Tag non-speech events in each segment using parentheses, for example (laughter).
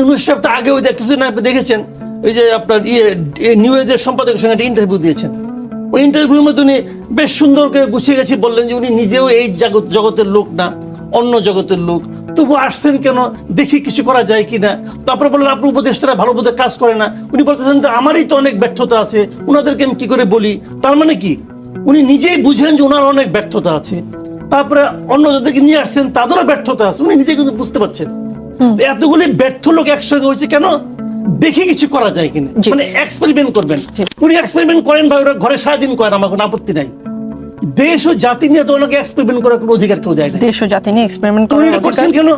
ইউনুস সাহেব তো আগেও দেখ- কিছুদিন আপনি দেখেছেন, ওই যে আপনার ইয়ে নিউ এজের সম্পাদকের সঙ্গে একটা ইন্টারভিউ দিয়েছেন। ওই ইন্টারভিউর মধ্যে উনি বেশ সুন্দর করে গুছিয়ে গেছি, বললেন যে উনি নিজেও এই জগৎ, জগতের লোক না, অন্য জগতের লোক। তবু আসছেন কেন? দেখি কিছু করা যায় কিনা। তারপরে বললেন, আপনার উপদেষ্টারা ভালো বোধে কাজ করে না। উনি বলতেছেন যে আমারই তো অনেক ব্যর্থতা আছে ওনাদেরকে আমি কি করে বলি? তার মানে কি? উনি নিজেই বুঝলেন যে ওনার অনেক ব্যর্থতা আছে। তারপরে অন্য যাদেরকে নিয়ে আসছেন, তাদেরও ব্যর্থতা আছে। উনি নিজে কিন্তু বুঝতে পারছেন। এতগুলি ব্যর্থ লোক একসঙ্গে হয়েছে কেন? দেখে কিছু করা যায় কিনা। মানে এক্সপেরিমেন্ট করবেন। উনি এক্সপেরিমেন্ট করেন বা ওরা ঘরে সারাদিন করেন আমার কোনো আপত্তি নাই। দেশ ও জাতি নিয়ে তো ওনাকে এক্সপেরিমেন্ট করার কোনো অধিকার কেউ দেয় না দেশ ও জাতি নিয়ে এক্সপেরিমেন্ট করার করছেন কেন?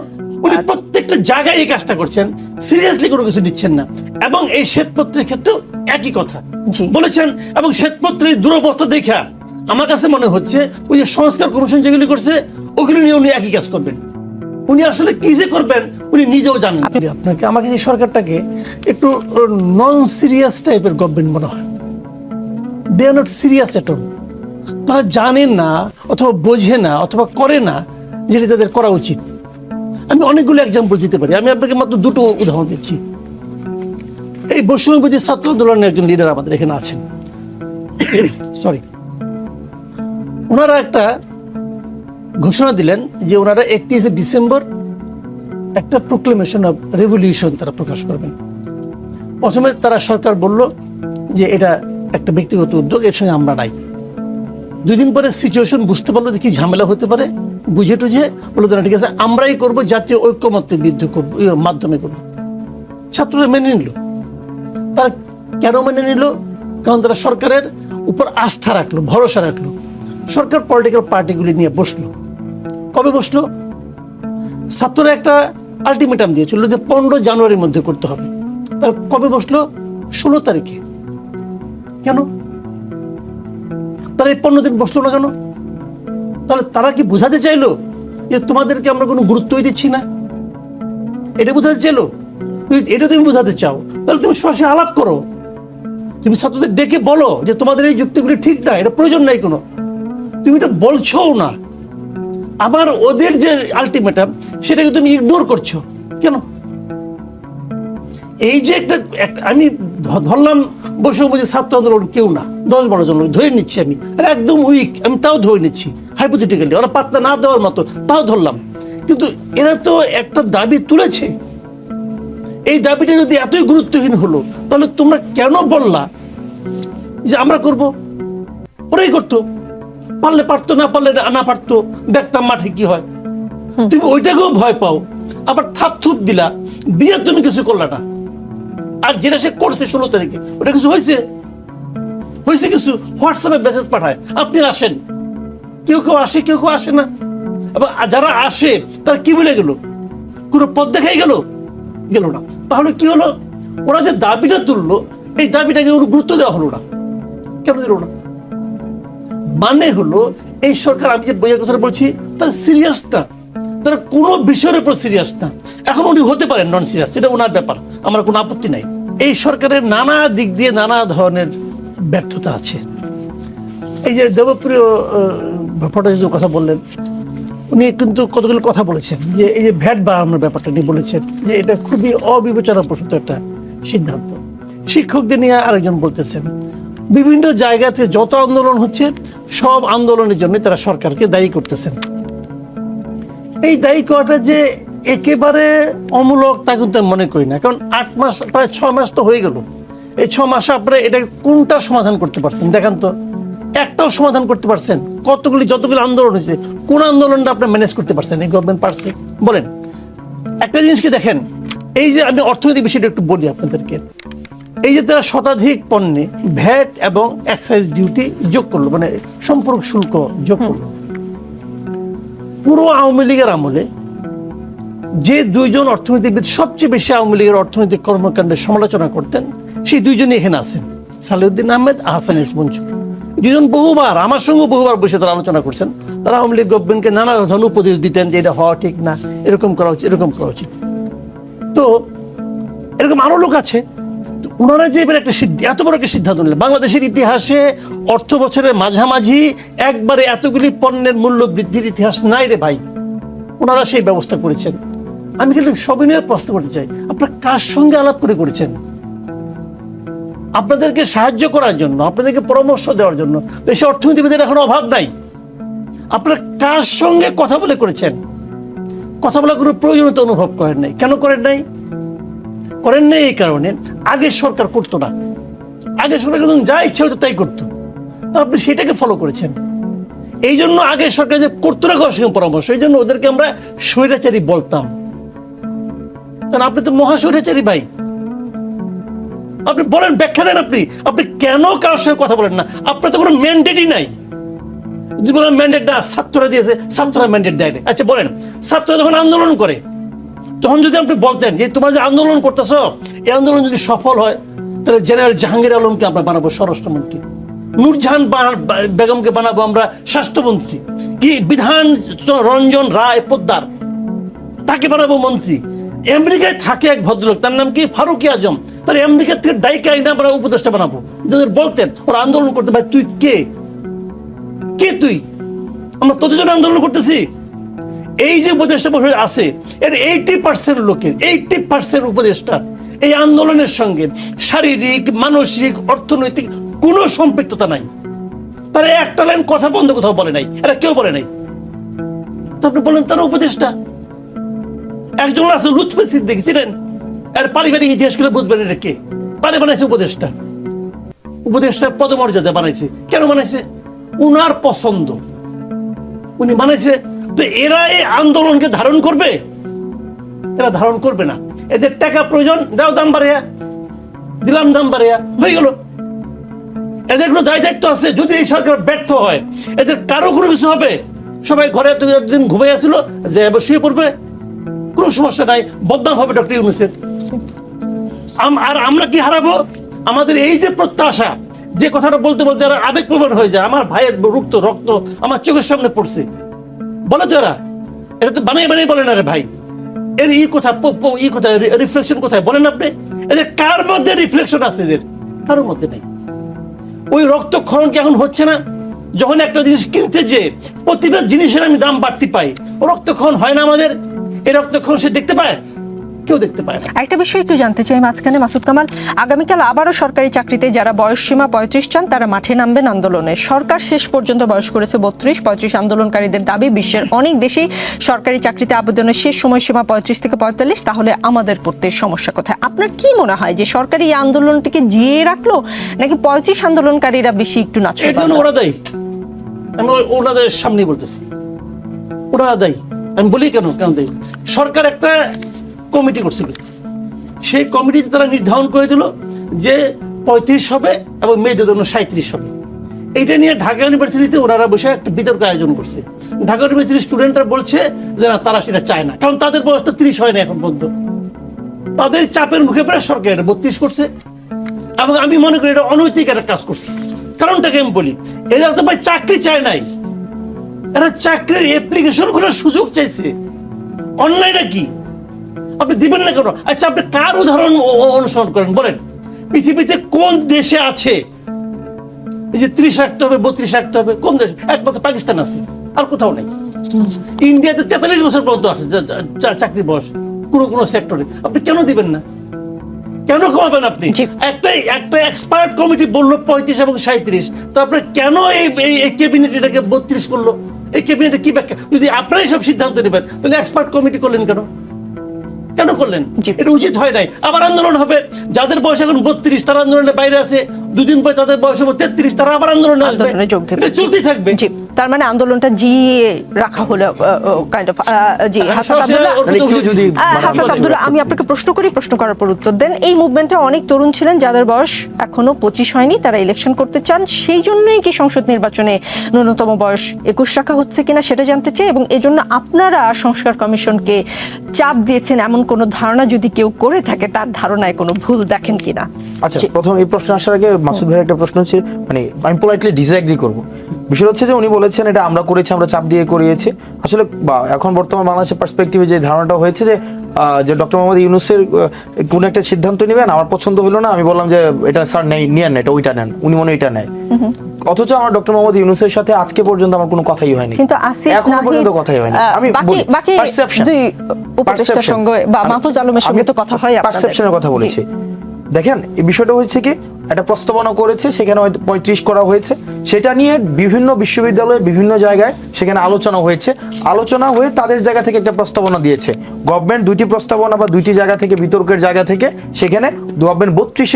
উনি প্রত্যেকটা জায়গায় এই কাজটা করছেন। সিরিয়াসলি কোনো কিছু নিচ্ছেন না। এবং এই শ্বেতপত্রের ক্ষেত্রেও একই কথা। বলেছেন এবং শ্বেতপত্রের দুরবস্থা দেখা আমার কাছে মনে হচ্ছে ওই যে সংস্কার কমিশন যেগুলি করছে ওগুলি নিয়ে উনি একই কাজ করবেন। উনি আসলে কি যে করবেন, উনি নিজেও জানেন না। আপনাকে, আমাকে এই সরকারটাকে একটু নন সিরিয়াস টাইপের গভর্নমেন্ট মনে হয়। দে আর নট সিরিয়াস এট তারা জানে না, অথবা বোঝে না, অথবা করে না, যেটা তাদের করা উচিত। আমি অনেকগুলো এক্সাম্পল দিতে পারি। আমি আপনাকে মাত্র দুটো উদাহরণ দিচ্ছি। এই বৈষম্যবাদী ছাত্র আন্দোলনের একজন লিডার আমাদের এখানে আছেন। (coughs) সরি ওনারা একটা ঘোষণা দিলেন যে ওনারা একত্রিশে ডিসেম্বর একটা প্রোক্লেমেশন অফ রেভলিউশন তারা প্রকাশ করবেন। প্রথমে তারা সরকার বলল যে এটা একটা ব্যক্তিগত উদ্যোগ, এর সঙ্গে আমরা নাই। দুই দিন পরে সিচুয়েশন বুঝতে পারল যে কি ঝামেলা হতে পারে, বুঝে টুঝে বলল তারা ঠিক আছে, আমরাই করব, জাতীয় ঐক্যমত্যের বিরুদ্ধে করব মাধ্যমে করব। ছাত্ররা মেনে নিল। তারা কেন মেনে নিল? কারণ তারা সরকারের উপর আস্থা রাখল, ভরসা রাখল। সরকার পলিটিক্যাল পার্টিগুলি নিয়ে বসল। কবে বসল? ছাত্ররা একটা আলটিমেটাম দিয়েছিল যে পনেরো জানুয়ারির মধ্যে করতে হবে। তার কবে বসল? ষোলো তারিখে। কেন? তারা এই পনেরো দিন বসল না কেন? তাহলে তারা কি বোঝাতে চাইলো যে তোমাদেরকে আমরা কোনো গুরুত্বই দিচ্ছি না? এটা বোঝাতে চাইলো? এটা তুমি বোঝাতে চাও, তাহলে তুমি সরাসরি আলাপ করো। তুমি ছাত্রদের ডেকে বলো যে তোমাদের এই যুক্তিগুলি ঠিক না এটা প্রয়োজন নাই কোনো। তুমি এটা বলছোও না। আবার ওদের যে আলটিমেটাম সেটাকে তুমি ইগনোর করছ। কেন? এই যে একটা আমি ধরলাম বৈষম্য যে ছাত্র আন্দোলন কেউ না, দশ বারো জন ধরে নিচ্ছি আমি। একদম উইক আমি তাও ধরে নিচ্ছি হাইপোথেটিক্যালি ওরা পাত্তা না দেওয়ার মতো, তাও ধরলাম। কিন্তু এরা তো একটা দাবি তুলেছে। এই দাবিটা যদি এতই গুরুত্বহীন হলো, তাহলে তোমরা কেন বললা যে আমরা করব? ওরাই করতো। পারলে পারতো না পারলে না- পারতো দেখতাম মাঠে কি হয়। তুমি ওইটাকেও ভয় পাও আবার থাপ থুপ দিলা বিয়ে তুমি কিছু করলা না। আর যেটা সে করছে ষোলো তারিখে ওটা কিছু হয়েছে? হয়েছে কিছু? হোয়াটসঅ্যাপে মেসেজ পাঠায় আপনি আসেন। কেউ কেউ আসে কেউ কেউ আসে না। এবং যারা আসে তারা কি বলে গেল? কোনো পথ দেখাই গেল? গেল না। তাহলে কি হলো? ওরা যে দাবিটা তুললো এই দাবিটাকে গুরুত্ব দেওয়া হলো না। কেন দিল না? মানে হলো, এই সরকার আমি যে বইয়ের কথা বলছি, তারা সিরিয়াস না। তারা কোনো বিষয়ের উপর সিরিয়াস না। এখন উনি হতে পারেন নন সিরিয়াস এটা ওনার ব্যাপার, আমার কোনো আপত্তি নাই। এই সরকারের নানা দিক দিয়ে নানা ধরনের ব্যর্থতা আছে। এই যে দেবপ্রিয় ভট্টাচার্য কথা বললেন, উনি কিন্তু কতগুলো কথা বলেছেন, যে এই যে ভ্যাট বাড়ানোর ব্যাপারটা নিয়ে বলেছেন, যে এটা খুবই অবিবেচনা প্রসূত একটা সিদ্ধান্ত। শিক্ষকদের নিয়ে আরেকজন বলতেছেন বিভিন্ন জায়গাতে যত আন্দোলন হচ্ছে, সব আন্দোলনের জন্য তারা সরকারকে দায়ী করতেছেন। এই দায়ী করাটা যে একেবারে অমূলক তা কিন্তু আমি মনে করি না। কারণ আট মাস, প্রায় ছ মাস তো হয়ে গেল। এই ছ মাসে আপনারা এটা কোনটা সমাধান করতে পারছেন? দেখান তো। একটাও সমাধান করতে পারছেন? কতগুলি, যতগুলি আন্দোলন হয়েছে, কোন আন্দোলনটা আপনি ম্যানেজ করতে পারছেন? এই গভর্নমেন্ট পারছে বলেন, একটা জিনিসকে দেখেন। এই যে আমি অর্থনৈতিক বিষয়টা একটু বলি আপনাদেরকে। এই যে তারা শতাধিক পণ্যে ভ্যাট এবং এক্সাইজ ডিউটি যোগ করল মানে সম্পর্ক শুল্ক যোগ করল। পুরো আওয়ামী লীগের আমলে যে দুইজন অর্থনীতিবিদ সবচেয়ে বেশি আওয়ামী লীগের অর্থনৈতিক কর্মকাণ্ডের সমালোচনা করতেন সেই দুইজনই এখানে আছেন। সালিউদ্দিন আহমেদ আহসান ইসমঞ্চুর দুজন বহুবার আমার সঙ্গে বহুবার বসে তারা আলোচনা করছেন। তারা আওয়ামী লীগ গভর্নমেন্টকে নানা ধরনের উপদেশ দিতেন যে এটা হওয়া ঠিক না এরকম করা উচিত এরকম করা উচিত। তো এরকম আরও লোক আছে ওনারা যে এবার একটা সিদ্ধ- এত বড় একটা সিদ্ধান্ত নিলেন। বাংলাদেশের ইতিহাসে অর্থ বছরের মাঝামাঝি একবারে এতগুলি পণ্যের মূল্য বৃদ্ধির ইতিহাস নাই রে ভাই। ওনারা সেই ব্যবস্থা করেছেন। আমি কিন্তু সবিনয়ে প্রশ্ন করতে চাই, আপনারা কার সঙ্গে আলাপ করে করেছেন? আপনাদেরকে সাহায্য করার জন্য, আপনাদেরকে পরামর্শ দেওয়ার জন্য দেশে অর্থনীতিবিদের এখন অভাব নাই। আপনারা কার সঙ্গে কথা বলে করেছেন? কথা বলার কোনো প্রয়োজনীয়তা অনুভব করেন নাই। কেন করেন নাই? করেন নাই এই কারণে। আগের সরকার করতো না। আগের সরকার যখন যা ইচ্ছা হতো তাই করতো। তা আপনি সেটাকে ফলো করেছেন। এই জন্য আগের সরকার যে করতো না কারোর সঙ্গে পরামর্শ, এই জন্য ওদেরকে আমরা স্বৈরাচারী বলতাম। কারণ আপনি তো মহাস্বৈরাচারী ভাই। আপনি বলেন, ব্যাখ্যা দেন আপনি। আপনি কেন কারোর সঙ্গে কথা বলেন না? আপনার তো কোনো ম্যান্ডেটই নাই। যদি বলেন ম্যান্ডেট না, ছাত্ররা দিয়েছে, ছাত্ররা ম্যান্ডেট দেয়নি। আচ্ছা বলেন, ছাত্ররা যখন আন্দোলন করে, তখন যদি আপনি বলতেন যে, তোমরা যে আন্দোলন করতেছ এই আন্দোলন যদি সফল হয়, তাহলে জেনারেল জাহাঙ্গীর আলমকে আমরা বানাবো, স্বরাষ্ট্রমন্ত্রী। নূরজাহান বেগমকে বানাবো আমরা স্বাস্থ্যমন্ত্রী। কি বিধান রঞ্জন রায় পোদ্দার, তাকে বানাবো মন্ত্রী। আমেরিকায় থাকে এক ভদ্রলোক, তার নাম কি? ফারুকি আজম। তার আমেরিকার থেকে ডাইকে আইনা আমরা উপদেষ্টা বানাবো। যাদের বলতেন, ওরা আন্দোলন করতে ভাই তুই কে? কে তুই? আমরা তোদের জন্য আন্দোলন করতেছি? এই যে উপদেষ্টা বসে আছে, এর এইটি পার্সেন্ট লোকের এইটি পার্সেন্ট উপদেষ্টা এই আন্দোলনের সঙ্গে শারীরিক, মানসিক, অর্থনৈতিক কোনো সম্পৃক্ততা নাই। তারা একটা লাইন কথা বন্ধ কোথাও বলে নাই, এরা কেউ বলে নাই। তারপরে বলেন, তারা উপদেষ্টা একজন আছে লুৎফে সিদ্দিক ছিলেন আর পারিবারিক ইতিহাস করে বুঝবেন এটা কে? পারে বানাইছে উপদেষ্টা উপদেষ্টার পদমর্যাদা বানাইছে। কেন বানাইছে? উনার পছন্দ। উনি বানাইছে, তো এরা এই আন্দোলনকে ধারণ করবে? এরা ধারণ করবে না। এদের টাকা প্রয়োজন, দাও দাম বাড়িয়া দিলাম দাম বাড়িয়া হয়ে গেল। এদের কোনো দায় দায়িত্ব আছে, যদি এই সরকার ব্যর্থ হয়, এদের কারও কোনো কিছু হবে? সবাই ঘরে এত একদিন ঘুমাই আসলো যে এবার শুয়ে পড়বে। কোনো সমস্যা নাই, বদনাম হবে ডক্টর ইউনুসের। আর আমরা কি হারাবো? আমাদের এই যে প্রত্যাশা, যে কথাটা বলতে বলতে এরা আবেগ প্রবণ হয়ে যায়। আমার ভাইয়ের রক্ত রক্ত আমার চোখের সামনে পড়ছে। বলে তো এরা। এটা তো বানিয়ে বানিয়ে বলে না রে ভাই। এর ই কোথায়? ই কোথায়? রিফ্লেকশন কোথায়? বলেন আপনি। এদের কার মধ্যে রিফ্লেকশন আছে এদের? কারোর মধ্যে নেই। ওই রক্তক্ষরণ কি এখন হচ্ছে না, যখন একটা জিনিস কিনতে যে প্রতিটা জিনিসের আমি দাম বাড়তি পাই। রক্তক্ষণ হয় না আমাদের। এই রক্তক্ষণ সে দেখতে পায়? কেউ দেখতে পায় না। আরেকটা বিষয় একটু জানতে চাই মাঝখানে মাসুদ কামাল আগামীকাল আবারও সরকারি চাকরিতে যারা বয়স সীমা পঁয়ত্রিশ চান তারা মাঠে নামবেন আন্দোলনে। সরকার শেষ পর্যন্ত বয়স করেছে বত্রিশ পঁয়ত্রিশ আন্দোলনকারীদের দাবি বিশ্বের অনেক দেশেই সরকারি চাকরিতে আবেদনের শেষ সময়সীমা পঁয়ত্রিশ থেকে পঁয়তাল্লিশ তাহলে আমাদের করতে সমস্যা কোথায়? আপনার কি মনে হয় যে সরকারি এই আন্দোলনটিকে জিয়ে রাখল নাকি পঁয়ত্রিশ আন্দোলনকারীরা বেশি একটু জন্য ওরা দেয়। আমি ওনাদের সামনে বলতেছি। ওরা দেয়। আমি বলি কেন? কেন দেয়। সরকার একটা কমিটি করছিল। সেই কমিটিতে তারা নির্ধারণ করে দিল যে পঁয়ত্রিশ হবে এবং মেয়েদের জন্য সাঁত্রিশ হবে। এইটা নিয়ে ঢাকা ইউনিভার্সিটিতে ওনারা বসে একটা বিতর্ক আয়োজন করছে। ঢাকা ইউনিভার্সিটির স্টুডেন্টরা বলছে যে না, তারা সেটা চায় না, কারণ তাদের বয়স তো ত্রিশ হয় না এখন পর্যন্ত। তাদের চাপের মুখে পড়ে সরকার এটা বত্রিশ করছে। এবং আমি মনে করি এটা অনৈতিক একটা কাজ করছে। কারণটাকে আমি বলি, এরা তো ভাই চাকরি চায় নাই। এরা চাকরির অ্যাপ্লিকেশন করার সুযোগ চাইছে। অন্যায়টা কি? আপনি দিবেন না কেন? আচ্ছা আপনি কার উদাহরণ অনুসরণ করেন বলেন। পৃথিবীতে কোন দেশে আছে? এই যে ত্রিশ রাখতে হবে বত্রিশ রাখতে হবে কোন দেশে? একমাত্র পাকিস্তান আছে আর কোথাও নেই। ইন্ডিয়াতে তেতাল্লিশ বছর পর্যন্ত আছে চাকরি বয়স কোনো কোনো সেক্টরে। আপনি কেন দিবেন না? কেন কমাবেন আপনি। একটা একটা এক্সপার্ট কমিটি বলল পঁয়ত্রিশ এবং সাঁত্রিশ তারপরে কেন এই এই- এই ক্যাবিনেট এটাকে বত্রিশ করল? এই ক্যাবিনেটে কি ব্যাখ্যা? যদি আপনারাই সব সিদ্ধান্ত নেবেন তাহলে এক্সপার্ট কমিটি করলেন কেন? কেন করলেন। এটা উচিত হয় নাই। আবার আন্দোলন হবে। যাদের বয়স এখন বত্রিশ তারা আন্দোলনের বাইরে আছে। দুদিন পরে তাদের বয়স হবে তেত্রিশ তারা আবার আন্দোলন আসবে। চলতেই থাকবে। তার মানে আন্দোলনটা জিয়ে রাখা হলো কাইন্ড অফ জি আব্দুল্লাহ। মানে হাসান আব্দুল্লাহ আমি আপনাকে প্রশ্ন করি প্রশ্ন করার পর উত্তর দেন। এই মুভমেন্টে অনেক তরুণ ছিলেন যাদের বয়স এখনও পঁচিশ হয়নি তারা ইলেকশন করতে চান। সেই জন্যই কি সংসদ নির্বাচনে ন্যূনতম বয়স একুশ রাখা হচ্ছে কিনা সেটা জানতে চাই এবং এজন্য আপনারা সংস্কার কমিশনকে চাপ দিয়েছেন এমন কোনো ধারণা যদি কেউ করে থাকে তার ধারণায় কোনো ভুল দেখেন কিনা? আচ্ছা প্রথম এই প্রশ্ন আসার আগে মাসুদ ভাইয়ের একটা প্রশ্ন হচ্ছে মানে আমি পোলাইটলি ডিসএগ্রি করব। বিষয় হচ্ছে যে উনি বলেছেন এটা আমরা করেছি আমরা চাপ দিয়ে করিয়েছি। আসলে এখন বর্তমান বাংলাদেশের পার্সপেক্টিভে যে ধারণাটা হয়েছে যে যে ডক্টর মোহাম্মদ ইউনুসের কোন একটা সিদ্ধান্ত নেবেন আমার পছন্দ হলো না আমি বললাম যে এটা স্যার নেই নিয়েন না এটা ওইটা নেন উনি মনে এটা নেয়। অথচ আমার ডক্টর মোহাম্মদ ইউনুসের সাথে আজকে পর্যন্ত আমার কোনো কথাই হয়নি। কিন্তু এখনও পর্যন্ত কথাই হয়নি। আমি বাকি বাকি দুই উপদেষ্টার সঙ্গে বা মাহফুজ আলমের সঙ্গে তো কথা হয় পারসেপশনের কথা। বলেছি। দেখেন, এই বিষয়টা হচ্ছে কি, একটা প্রস্তাবনা করেছে, সেখানে হয়তো পঁয়ত্রিশ করা হয়েছে। সেটা নিয়ে বিভিন্ন বিশ্ববিদ্যালয়ে, বিভিন্ন জায়গায় সেখানে আলোচনা হয়েছে। আলোচনা হয়ে তাদের জায়গা থেকে একটা প্রস্তাবনা দিয়েছে। গভর্নমেন্ট দুটি প্রস্তাবনা বা দুইটি জায়গা থেকে, বিতর্কের জায়গা থেকে সেখানে গভর্নমেন্ট বত্রিশ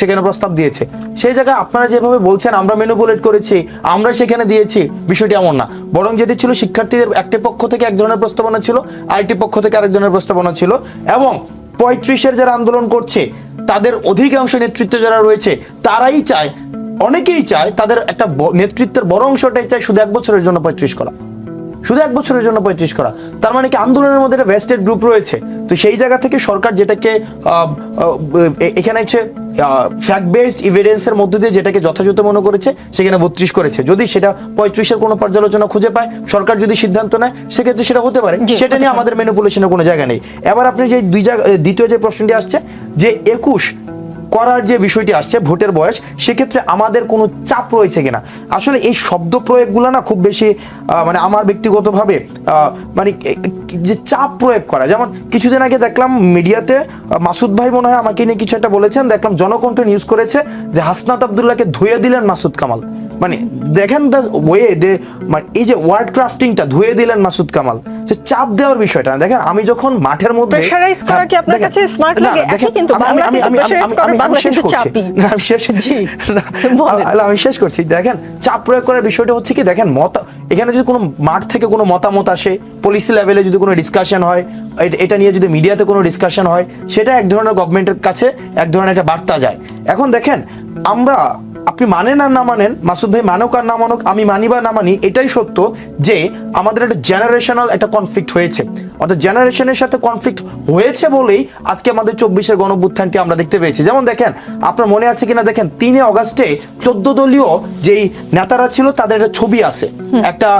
সেখানে প্রস্তাব দিয়েছে। সেই জায়গায় আপনারা যেভাবে বলছেন, আমরা মেনুপুলেট করেছি, আমরা সেখানে দিয়েছি, বিষয়টি এমন না। বরং যেটি ছিল, শিক্ষার্থীদের একটি পক্ষ থেকে এক ধরনের প্রস্তাবনা ছিল, আরেকটি পক্ষ থেকে আরেক ধরনের প্রস্তাবনা ছিল। এবং পঁয়ত্রিশের যারা আন্দোলন করছে তাদের অধিকাংশ নেতৃত্ব যারা রয়েছে, তারাই চায়, অনেকেই চায় তাদের একটা নেতৃত্বের বড় অংশটাই চায় শুধু এক বছরের জন্য পঁয়ত্রিশ করা শুধু এক বছরের জন্য পঁয়ত্রিশ করা। তার মানে কি আন্দোলনের মধ্যে একটা ভেস্টেড গ্রুপ রয়েছে। তো সেই জায়গা থেকে সরকার যেটাকে এখানে হচ্ছে ফ্যাক্ট বেসড ইভিডেন্সের মধ্য দিয়ে যেটাকে যথাযথ মনে করেছে সেখানে বত্রিশ করেছে। যদি সেটা পঁয়ত্রিশের কোনো পর্যালোচনা খুঁজে পায় সরকার যদি সিদ্ধান্ত নেয় সেক্ষেত্রে সেটা হতে পারে। সেটা নিয়ে আমাদের ম্যানিপুলেশনের কোনো জায়গা নেই। এবার আপনি যে দুই জায়গা দ্বিতীয় যে প্রশ্নটি আসছে যে একুশ করার যে বিষয়টি আসছে ভোটের বয়স, সেক্ষেত্রে আমাদের কোনো চাপ রয়েছে কিনা? আসলে এই শব্দ প্রয়োগগুলো না খুব বেশি মানে আমার ব্যক্তিগতভাবে মানে যে চাপ প্রয়োগ করা। যেমন কিছুদিন আগে দেখলাম মিডিয়াতে মাসুদ ভাই মনে হয় আমাকে নিয়ে কিছু একটা বলেছেন। দেখলাম জনকণ্ঠ নিউজ করেছে যে হাসনাত আবদুল্লাহকে ধুয়ে দিলেন মাসুদ কামাল। মানে দেখেন দ্য ওয়ে দে মানে এই যে ওয়ার্ড ক্রাফটিংটা ধুয়ে দিলেন মাসুদ কামাল। যে চাপ দেওয়ার বিষয়টা না, দেখেন আমি যখন মাঠের মধ্যে Pressurize করা হ্যাঁ, কি আপনার কাছে না, লাগে? একই কিন্তু, আমি- বাংলা কিন্তু আমি- করে, বাংলা শেষ কিন্তু করছি। চাপই। আমি শেষ জি, বলেন। আমি শেষ করছি দেখেন চাপ প্রয়োগ করার বিষয়টা হচ্ছে কি দেখেন মত এখানে যদি কোনো মাঠ থেকে কোনো মতামত আসে পলিসি লেভেলে যদি কোনো ডিসকাশন হয় এটা নিয়ে যদি মিডিয়াতে কোনো ডিসকাশন হয় সেটা এক ধরনের গভর্নমেন্টের কাছে এক ধরনের একটা বার্তা যায় এখন দেখেন, আমরা আপনি মানেন আর না মানেন, মাসুদ ভাই মানুক আর না মানুক, আমি মানি বা না মানি, এটাই সত্য যে আমাদের একটা জেনারেশনাল একটা কনফ্লিক্ট হয়েছে। অর্থাৎ জেনারেশনের সাথে কনফ্লিক্ট হয়েছে বলেই আজকে আমাদের চব্বিশের গণভ্যুত্থানটি আমরা দেখতে পেয়েছি। যেমন দেখেন আপনার মনে আছে কিনা? দেখেন তিনে অগাস্টে চোদ্দ দলীয় যেই নেতারা ছিল তাদের একটা ছবি আছে। একটা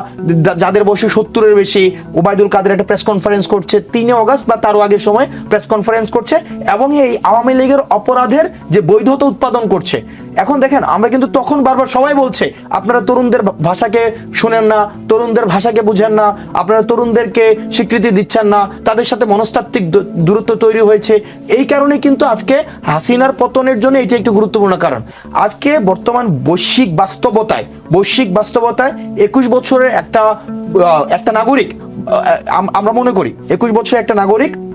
যাদের বয়স সত্তরের বেশি ওবায়দুল কাদের একটা প্রেস কনফারেন্স করছে তিনে অগাস্ট বা তারও আগের সময় প্রেস কনফারেন্স করছে এবং এই আওয়ামী লীগের অপরাধের যে বৈধতা উৎপাদন করছে এখন দেখেন, আমরা কিন্তু তখন বারবার সবাই বলছে, আপনারা তরুণদের ভাষাকে শুনেন না, তরুণদের ভাষাকে বুঝেন না, আপনারা তরুণদেরকে স্বীকৃতি দিচ্ছেন না, তাদের সাথে মনস্তাত্ত্বিক দূরত্ব তৈরি হয়েছে। এই কারণে কিন্তু আজকে হাসিনার পতনের জন্য এটি একটি গুরুত্বপূর্ণ কারণ। আজকে বর্তমান বৈশ্বিক বাস্তবতায় বৈশ্বিক বাস্তবতায় একুশ বছরের একটা একটা নাগরিক আম- আমরা মনে করি, একুশ বছরের একটা নাগরিক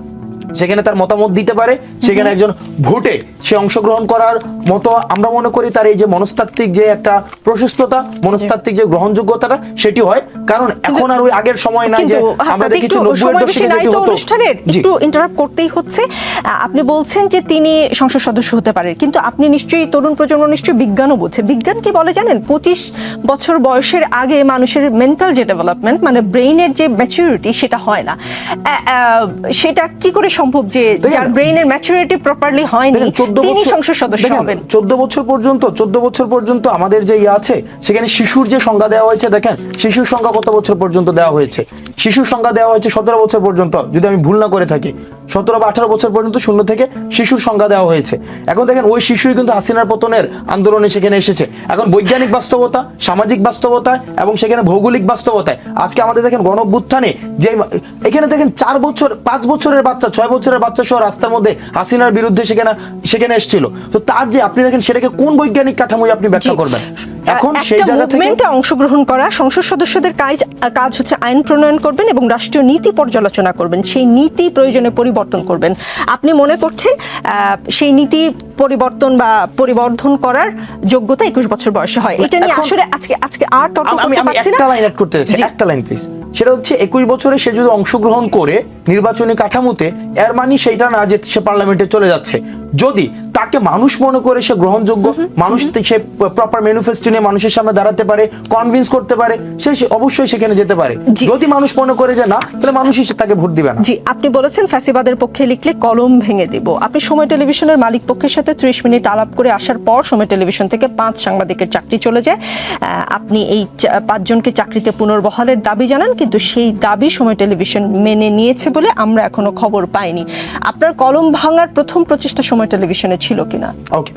সেখানে তার মতামত দিতে পারে সেখানে একজন ভোটে সে অংশগ্রহণ করার মতো আমরা মনে করি তার এই যে মনস্তাত্ত্বিক যে একটা প্রশস্ততা মনস্তাত্ত্বিক যে গ্রহণযোগ্যতাটা সেটি হয়। কারণ এখন আর ওই আগের সময় নাই যে আমরা দেখেছি একটু নব্বই সময় বেশি দশকে যেটি হতো। অনুষ্ঠানের একটু ইন্টারাপ্ট করতেই হচ্ছে। আপনি বলছেন যে তিনি সংসদ সদস্য হতে পারেন কিন্তু আপনি নিশ্চয়ই তরুণ প্রজন্ম নিশ্চয়ই বিজ্ঞানও বোঝে বিজ্ঞান কি বলে জানেন? পঁচিশ বছর বয়সের আগে মানুষের মেন্টাল যে ডেভেলপমেন্ট মানে ব্রেইনের যে ম্যাচুরিটি সেটা হয় না। সেটা কি করে সম্ভব যে যার ব্রেইনের ম্যাচুরিটি প্রপারলি হয়নি দেখেন, 14 তিনি বছর- সংসদ সদস্য হবেন। 14 বছর পর্যন্ত 14 বছর পর্যন্ত আমাদের যে ইয়ে আছে সেখানে শিশুর যে সংজ্ঞা দেওয়া হয়েছে দেখেন শিশুর সংজ্ঞা কত বছর পর্যন্ত দেওয়া হয়েছে? শিশুর সংজ্ঞা দেওয়া হয়েছে সতেরো বছর পর্যন্ত যদি আমি ভুল না করে থাকি। সতেরো বা আঠারো বছর পর্যন্ত শূন্য থেকে শিশুর সংজ্ঞা দেওয়া হয়েছে। এখন দেখেন ওই শিশুই কিন্তু হাসিনার পতনের আন্দোলনে সেখানে এসেছে। এখন বৈজ্ঞানিক বাস্তবতা সামাজিক বাস্তবতা এবং সেখানে ভৌগোলিক বাস্তবতায়। আজকে আমাদের দেখেন গণভ্যুত্থানে যে এখানে দেখেন চার বছর পাঁচ বছরের বাচ্চা ছয় বছরের বাচ্চা সহ রাস্তার মধ্যে হাসিনার বিরুদ্ধে সেখানে সেখানে এসেছিল। তো তার যে আপনি দেখেন সেটাকে কোন বৈজ্ঞানিক কাঠামোয় আপনি ব্যাখ্যা করবেন? এখন সেই জায়গা থেকে মুভমেন্টে অংশগ্রহণ করা সংসদ সদস্যদের কাজ কাজ হচ্ছে আইন প্রণয়ন করবেন এবং রাষ্ট্রীয় নীতি পর্যালোচনা করবেন। সেই নীতি প্রয়োজনে পরিবর্তন করবেন। আপনি মনে করছেন সেই নীতি পরিবর্তন বা পরিবর্ধন করার যোগ্যতা একুশ বছর বয়সে হয়? এটা নিয়ে আসলে আজকে আজকে আর তর্ক করতে পারছি না। একটা লাইন অ্যাড করতে চাচ্ছি। একটা লাইন প্লিজ সেটা হচ্ছে একুশ বছরে সে যদি অংশগ্রহণ করে নির্বাচনী কাঠামোতে এর মানে সেইটা না যে সে পার্লামেন্টে চলে যাচ্ছে। যদি তাকে মানুষ মনে করে সে গ্রহণযোগ্য মানুষ সে প্রপার ম্যানিফেস্টো নিয়ে মানুষের সামনে দাঁড়াতে পারে কনভিন্স করতে পারে সে অবশ্যই সেখানে যেতে পারে। যদি মানুষ মনে করে যে না তাহলে মানুষই সে- তাকে ভোট দিবে না। জি আপনি বলেছেন ফ্যাসিবাদের পক্ষে লিখলে কলম ভেঙে দেব। আপনি সময় টেলিভিশনের মালিক পক্ষের সাথে ত্রিশ মিনিট আলাপ করে আসার পর সময় টেলিভিশন থেকে পাঁচ সাংবাদিকের চাকরি চলে যায়। আপনি এই পাঁচজনকে চাকরিতে পুনর্বহালের দাবি জানান কিন্তু সেই দাবি সময় টেলিভিশন মেনে নিয়েছে বলে আমরা এখনও খবর পাইনি। আপনার কলম ভাঙার প্রথম প্রচেষ্টা সময় টেলিভিশনে ছিল কিনা? ওকে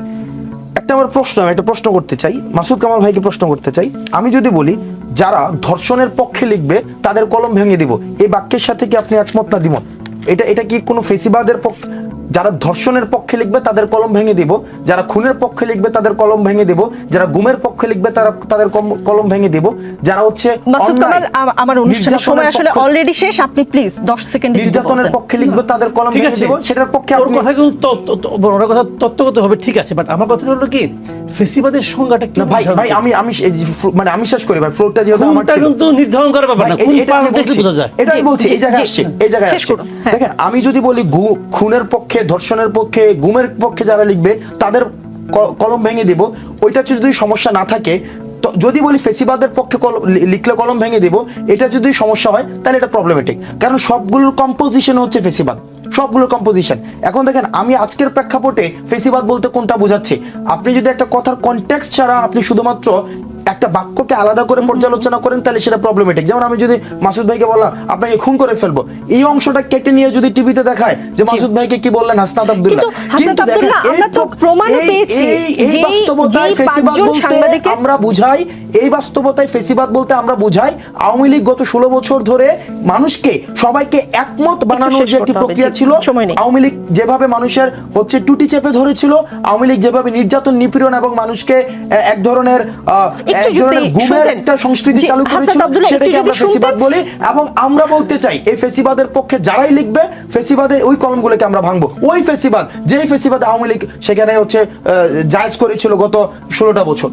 একটা আমার প্রশ্ন, আমি একটা প্রশ্ন করতে চাই। মাসুদ কামাল ভাইকে প্রশ্ন করতে চাই। আমি যদি বলি, যারা ধর্ষণের পক্ষে লিখবে, তাদের কলম ভেঙে দিব। এই বাক্যের সাথে কি আপনি একমত না দিমত এটা এটা কি কোনো ফেসিবাদের পক্ষে যারা ধর্ষণের পক্ষে লিখবে তাদের কলম ভেঙে দিব যারা খুনের পক্ষে লিখবে তাদের কলম ভেঙে দিব যারা গুমের পক্ষে লিখবে তারা তাদের কলম ভেঙে দিব যারা হচ্ছে মাসুদ কামাল আমার অনুষ্ঠানের সময় আসলে অলরেডি শেষ আপনি প্লিজ দশ সেকেন্ডে যদি নির্যাতনের পক্ষে লিখবে তাদের কলম ভেঙে দিব সেটার পক্ষে ওর আপনি কথা কিন্তু ওর কথা তত্ত্বগত হবে ঠিক আছে বাট আমার কথা হলো কি ফেসিবাদের সংজ্ঞাটা কি ভাই ভাই আমি আমি মানে আমি শেষ করি ভাই ফ্লোরটা যেহেতু আমার ছিল। কিন্তু নির্ধারণ করার ব্যাপার না কোন পাশ বলছি। বোঝা যায় এটা আমি বলছি এই জায়গায় আসছে এই জায়গায় আসছে হ্যাঁ। দেখেন আমি যদি বলি খুনের পক্ষে ধর্ষণের পক্ষে গুমের পক্ষে যারা লিখবে তাদের কলম ভেঙে দিব ওইটা যদি সমস্যা না থাকে যদি বলি ফেসিবাদের পক্ষে কলম লিখলে কলম ভেঙে দেব, এটা যদি সমস্যা হয়, তাহলে এটা প্রবলেমেটিক কারণ সবগুলোর কম্পোজিশন হচ্ছে ফেসিবাদ। সবগুলোর কম্পোজিশন এখন দেখেন, আমি আজকের প্রেক্ষাপটে ফেসিবাদ বলতে কোনটা বোঝাচ্ছি? আপনি যদি একটা কথার কনটেক্সট ছাড়া আপনি শুধুমাত্র একটা বাক্যকে আলাদা করে পর্যালোচনা করেন তাহলে সেটা প্রবলেমেটিক যেমন আমি যদি মাসুদ ভাইকে বললাম আপনাকে খুন করে ফেলব। এই অংশটা কেটে নিয়ে যদি টিভিতে দেখায় যে মাসুদ ভাইকে কি বললেন হাসনাত আব্দুল্লাহ। কিন্তু আমরা তো প্র- প্রমাণও এই- পেয়েছি এই- বাস্তবতায় ফেসিবাদ বলতে আমরা বুঝাই এই বাস্তবতায় ফেসিবাদ বলতে আমরা বুঝাই আওয়ামী লীগ গত ষোলো বছর ধরে মানুষকে সবাইকে একমত বানানোর যে একটি প্রক্রিয়া ছিল আওয়ামী লীগ যেভাবে মানুষের হচ্ছে টুটি চেপে ধরেছিল আওয়ামী লীগ যেভাবে নির্যাতন নিপীড়ন এবং মানুষকে এক ধরনের আহ, একটু যদি গুমের একটা সংস্কৃতি চালু করেছিল সেটাকে আমরা ফেসিবাদ বলি এবং আমরা বলতে চাই এই ফেসিবাদের পক্ষে যারাই লিখবে ফেসিবাদের ওই কলমগুলোকে আমরা ভাঙবো। ওই ফেসিবাদ যেই ফেসিবাদ আওয়ামী লীগ সেখানে হচ্ছে জায়েজ করেছিল গত ষোলোটা বছর।